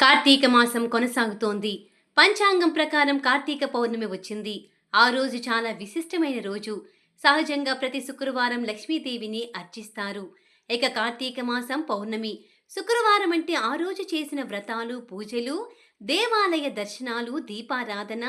కార్తీక మాసం కొనసాగుతోంది. పంచాంగం ప్రకారం కార్తీక పౌర్ణమి వచ్చింది. ఆ రోజు చాలా విశిష్టమైన రోజు. సహజంగా ప్రతి శుక్రవారం లక్ష్మీదేవిని అర్చిస్తారు. ఇక కార్తీక మాసం పౌర్ణమి. శుక్రవారం అంటే ఆ రోజు చేసిన వ్రతాలు పూజలు దేవాలయ దర్శనాలు దీపారాధన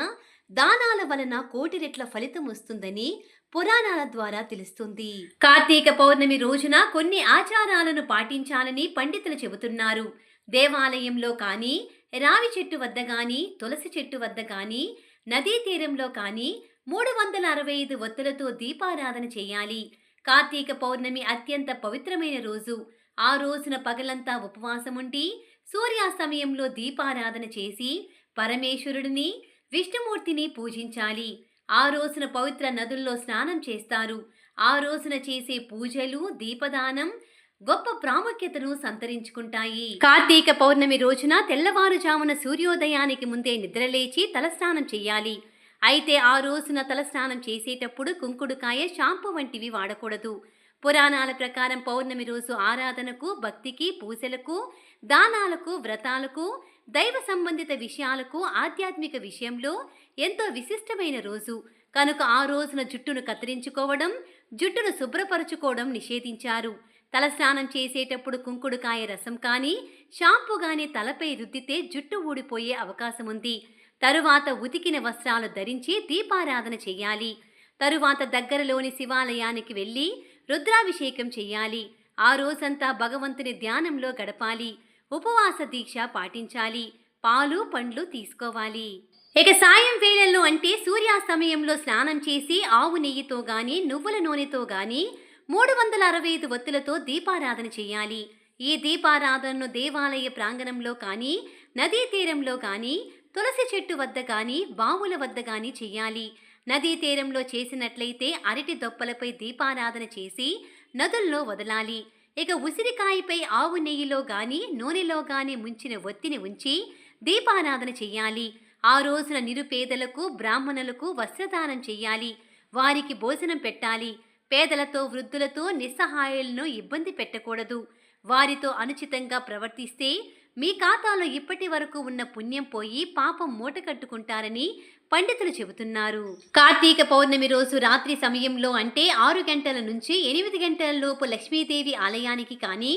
దానాల వలన కోటి రెట్ల ఫలితం వస్తుందని పురాణాల ద్వారా తెలుస్తుంది. కార్తీక పౌర్ణమి రోజున కొన్ని ఆచారాలను పాటించాలని పండితులు చెబుతున్నారు. దేవాలయంలో కానీ రావి చెట్టు వద్ద కానీ తులసి చెట్టు వద్ద కానీ నదీ తీరంలో కానీ మూడు వందల అరవై ఐదు ఒత్తులతో దీపారాధన చేయాలి. కార్తీక పౌర్ణమి అత్యంత పవిత్రమైన రోజు. ఆ రోజున పగలంతా ఉపవాసం ఉండి సూర్యాస్తమయంలో దీపారాధన చేసి పరమేశ్వరుడిని విష్ణుమూర్తిని పూజించాలి. ఆ రోజున పవిత్ర నదుల్లో స్నానం చేస్తారు. ఆ రోజున చేసే పూజలు దీపదానం గొప్ప ప్రాముఖ్యతను సంతరించుకుంటాయి. కార్తీక పౌర్ణమి రోజున తెల్లవారుజామున సూర్యోదయానికి ముందే నిద్రలేచి తలస్నానం చేయాలి. అయితే ఆ రోజున తలస్నానం చేసేటప్పుడు కుంకుడుకాయ షాంపూ వంటివి వాడకూడదు. పురాణాల ప్రకారం పౌర్ణమి రోజు ఆరాధనకు భక్తికి పూజలకు దానాలకు వ్రతాలకు దైవ సంబంధిత విషయాలకు ఆధ్యాత్మిక విషయంలో ఎంతో విశిష్టమైన రోజు. కనుక ఆ రోజున జుట్టును కత్తిరించుకోవడం జుట్టును శుభ్రపరచుకోవడం నిషేధించారు. తలస్నానం చేసేటప్పుడు కుంకుడుకాయ రసం కానీ షాంపూ కానీ తలపై రుద్దితే జుట్టు ఊడిపోయే అవకాశం ఉంది తరువాత ఉతికిన వస్త్రాలు ధరించి దీపారాధన చేయాలి. తరువాత దగ్గరలోని శివాలయానికి వెళ్ళి రుద్రాభిషేకం చేయాలి. ఆ రోజంతా భగవంతుని ధ్యానంలో గడపాలి. ఉపవాస దీక్ష పాటించాలి. పాలు పండ్లు తీసుకోవాలి. ఇక సాయం వేళల్లో అంటే సూర్యాస్తమయంలో స్నానం చేసి ఆవు నెయ్యితో గాని నువ్వుల నూనెతో గాని మూడు వందల అరవై ఐదు ఒత్తులతో దీపారాధన చేయాలి. ఈ దీపారాధనను దేవాలయ ప్రాంగణంలో కానీ నదీ తీరంలో కానీ తులసి చెట్టు వద్ద కానీ బావుల వద్ద కానీ చెయ్యాలి నదీ తీరంలో చేసినట్లయితే అరటి దొప్పలపై దీపారాధన చేసి నదుల్లో వదలాలి. ఇక ఉసిరికాయపై ఆవు నెయ్యిలో గాని నూనెలో గాని ముంచిన ఒత్తిని ఉంచి దీపారాధన చెయ్యాలి ఆ రోజున నిరుపేదలకు బ్రాహ్మణులకు వస్త్రదానం చెయ్యాలి వారికి భోజనం పెట్టాలి. పేదలతో వృద్ధులతో నిస్సహాయులను ఇబ్బంది పెట్టకూడదు. వారితో అనుచితంగా ప్రవర్తిస్తే మీ ఖాతాలో ఇప్పటి వరకు ఉన్న పుణ్యం పోయి పాపం మూట కట్టుకుంటారని పండితులు చెబుతున్నారు. కార్తీక పౌర్ణమి రోజు రాత్రి సమయంలో అంటే ఆరు గంటల నుంచి ఎనిమిది గంటల లోపు లక్ష్మీదేవి ఆలయానికి కానీ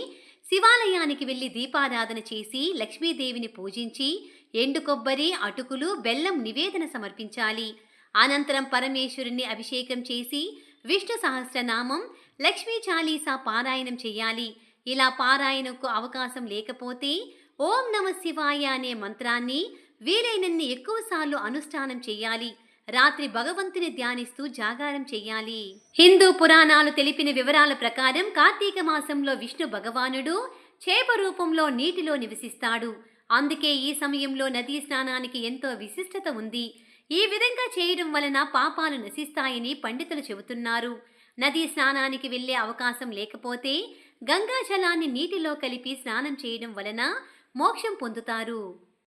శివాలయానికి వెళ్ళి దీపారాధన చేసి లక్ష్మీదేవిని పూజించి ఎండు కొబ్బరి అటుకులు బెల్లం నివేదన సమర్పించాలి. అనంతరం పరమేశ్వరుణ్ణి అభిషేకం చేసి విష్ణు సహస్రనామం లక్ష్మీ చాలీసా పారాయణం చేయాలి. ఇలా పారాయణకు అవకాశం లేకపోతే ఓం నమ శివాయ అనే మంత్రాన్ని వీలైనన్ని ఎక్కువసార్లు అనుష్ఠానం చేయాలి. రాత్రి భగవంతుని ధ్యానిస్తూ జాగారం చెయ్యాలి హిందూ పురాణాలు తెలిపిన వివరాల ప్రకారం కార్తీక మాసంలో విష్ణు భగవానుడు చేప రూపంలో నీటిలో నివసిస్తాడు. అందుకే ఈ సమయంలో నదీ స్నానానికి ఎంతో విశిష్టత ఉంది. ఈ విధంగా చేయడం వలన పాపాలు నశిస్తాయని పండితులు చెబుతున్నారు. నదీ స్నానానికి వెళ్ళే అవకాశం లేకపోతే గంగాజలాన్ని నీటిలో కలిపి స్నానం చేయడం వలన మోక్షం పొందుతారు.